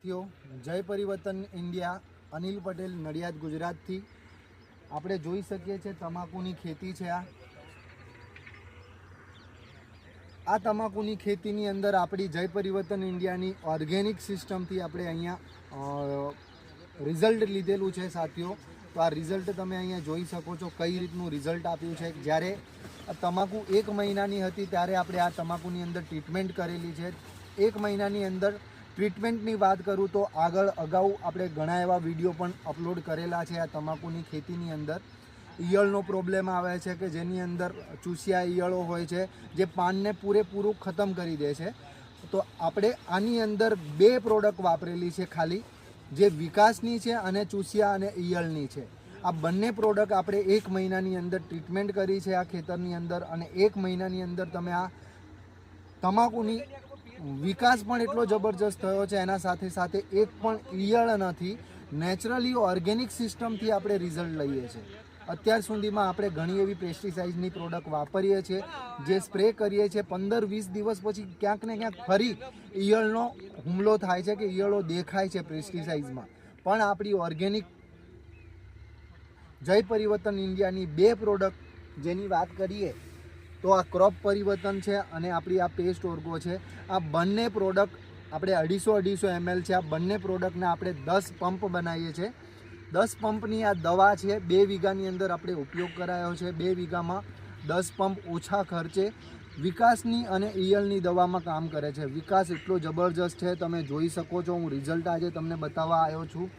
સાથીઓ, જય પરિવર્તન ઇન્ડિયા, અનિલ પટેલ, નડિયાદ, ગુજરાતથી. આપણે જોઈ શકીએ છીએ તમાકુની ખેતી છે આ. આ તમાકુની ખેતીની અંદર આપણી જય પરિવર્તન ઇન્ડિયાની ઓર્ગેનિક સિસ્ટમથી આપણે અહીંયા રિઝલ્ટ લીધેલું છે સાથીઓ. તો આ રિઝલ્ટ તમે અહીંયા જોઈ શકો છો કઈ રીતનું રિઝલ્ટ આપ્યું છે. જ્યારે તમાકુ એક મહિનાની હતી, ત્યારે આપણે આ તમાકુની અંદર ટ્રીટમેન્ટ કરેલી છે. એક મહિનાની અંદર ટ્રીટમેન્ટની વાત કરું તો આગળ અગાઉ આપણે ઘણા એવા વીડિયો પણ અપલોડ કરેલા છે આ તમાકુની ખેતીની અંદર. ઈયળનો પ્રોબ્લેમ આવે છે કે જેની અંદર ચૂસિયા ઈયળો હોય છે, જે પાનને પૂરેપૂરું ખતમ કરી દે છે. તો આપણે આની અંદર બે પ્રોડક્ટ વાપરેલી છે ખાલી, જે વિકાસની છે અને ચૂસિયા અને ઈયળની છે. આ બંને પ્રોડક્ટ આપણે એક મહિનાની અંદર ટ્રીટમેન્ટ કરી છે આ ખેતરની અંદર અને એક મહિનાની અંદર તમે આ તમાકુની વિકાસ પણ એટલો જબરજસ્ત થયો છે, એના સાથે સાથે એક પણ ઈયળ નથી. નેચરલી ઓર્ગેનિક સિસ્ટમથી આપણે રિઝલ્ટ લઈએ છીએ અત્યાર સુધીમાં આપણે ઘણી એવી પેસ્ટિસાઇડની પ્રોડક્ટ વાપરીએ છીએ જે સ્પ્રે કરીએ છીએ પંદર વીસ દિવસ પછી ક્યાંક ને ક્યાંક ફરી ઈયળનો હુમલો થાય છે કે ઈયળો દેખાય છે પેસ્ટિસાઇડમાં પણ આપણી ઓર્ગેનિક જય પરિવર્તન ઇન્ડિયાની બે પ્રોડક્ટ જેની વાત કરીએ તો આ ક્રોપ પરિવર્તન છે અને આપણી આ પેસ્ટ ઓર્ગો છે. આ બંને પ્રોડક્ટ આપણે અઢીસો અઢીસો એમએલ છે. આ બંને પ્રોડક્ટને આપણે દસ પંપ બનાવીએ છીએ. દસ પંપની આ દવા છે, બે વીઘાની અંદર આપણે ઉપયોગ કરાયો છે. બે વીઘામાં દસ પંપ ઓછા ખર્ચે વિકાસની અને ઈયળની દવામાં કામ કરે છે. વિકાસ એટલો જબરજસ્ત છે, તમે જોઈ શકો છો. હું રિઝલ્ટ આજે તમને બતાવવા આવ્યો છું.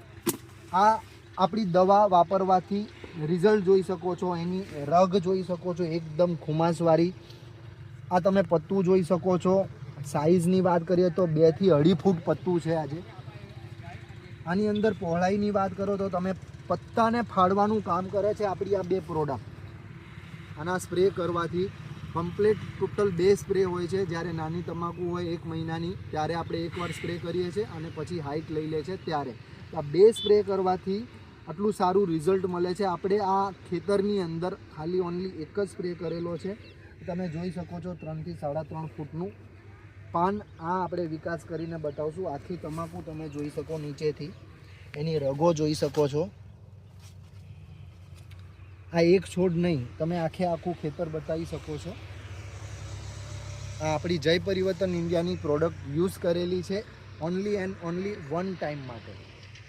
આ આપણી દવા વાપરવાથી રિઝલ્ટ જોઈ શકો છો, એની રગ જોઈ શકો છો, એકદમ ખુમાસવાળી. આ તમે પત્તું જોઈ શકો છો. સાઈઝની વાત કરીએ તો બેથી અઢી ફૂટ પત્તું છે આજે. આની અંદર પહોળાઈની વાત કરો તો તમે પત્તાને ફાડવાનું કામ કરે છે આપણી આ બે પ્રોડક્ટ આના સ્પ્રે કરવાથી કમ્પ્લીટ ટોટલ બે સ્પ્રે હોય છે. જ્યારે નાની તમાકુ હોય એક મહિનાની, ત્યારે આપણે એકવાર સ્પ્રે કરીએ છીએ અને પછી હાઇટ લઈ લે છે ત્યારે. આ બે સ્પ્રે કરવાથી આટલું સારું રિઝલ્ટ મળે છે. આપણે આ ખેતરની અંદર ખાલી ઓનલી એક જ સ્પ્રે કરેલો છે. તમે જોઈ શકો છો ત્રણથી સાડા ત્રણ ફૂટનું પાન. આ આપણે વિકાસ કરીને બતાવશું. આખી તમાકુ તમે જોઈ શકો નીચેથી. એની રગો જોઈ શકો છો. આ એક છોડ નહીં, તમે આખે આખું ખેતર બતાવી શકો છો. આ આપણી જય પરિવર્તન ઇન્ડિયાની પ્રોડક્ટ યુઝ કરેલી છે only and only one time માટે.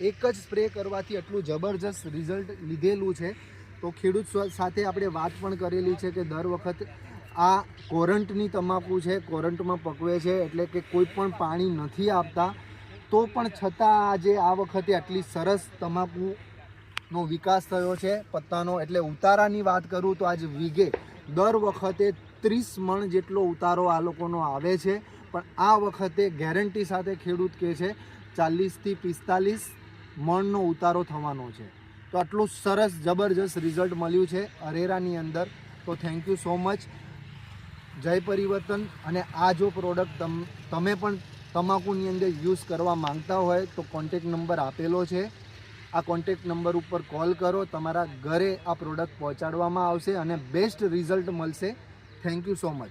એક જ સ્પ્રે કરવાથી આટલું જબરજસ્ત રિઝલ્ટ લીધેલું છે. તો ખેડૂત સાથે આપણે વાત પણ કરેલી છે કે દર વખત આ કોરંટની તમાકુ છે, કોરંટમાં પકવે છે, એટલે કે કોઈ પણ પાણી નથી આપતા, તો પણ છતાં આજે આ વખતે આટલી સરસ તમાકુનો વિકાસ થયો છે, પત્તાનો. એટલે ઉતારાની વાત કરું તો આજ વીઘે દર વખતે ત્રીસ મણ જેટલો ઉતારો આ લોકોનો આવે છે. પણ આ વખતે ગેરંટી સાથે ખેડૂત કહે છે, ચાલીસથી પિસ્તાલીસ મણનો ઉતારો થવાનો છે. તો આટલું સરસ, જબરજસ્ત રિઝલ્ટ મળ્યું છે અરેરાની અંદર. તો થેન્ક યુ સો મચ જય પરિવર્તન અને આ જો પ્રોડક્ટ તમ, તમે પણ તમાકુની અંદર યુઝ કરવા માંગતા હોય તો કોન્ટેક નંબર આપેલો છે. આ કોન્ટેક નંબર ઉપર કોલ કરો, તમારા ઘરે આ પ્રોડક્ટ પહોંચાડવામાં આવશે અને બેસ્ટ રિઝલ્ટ મળશે. Thank you so much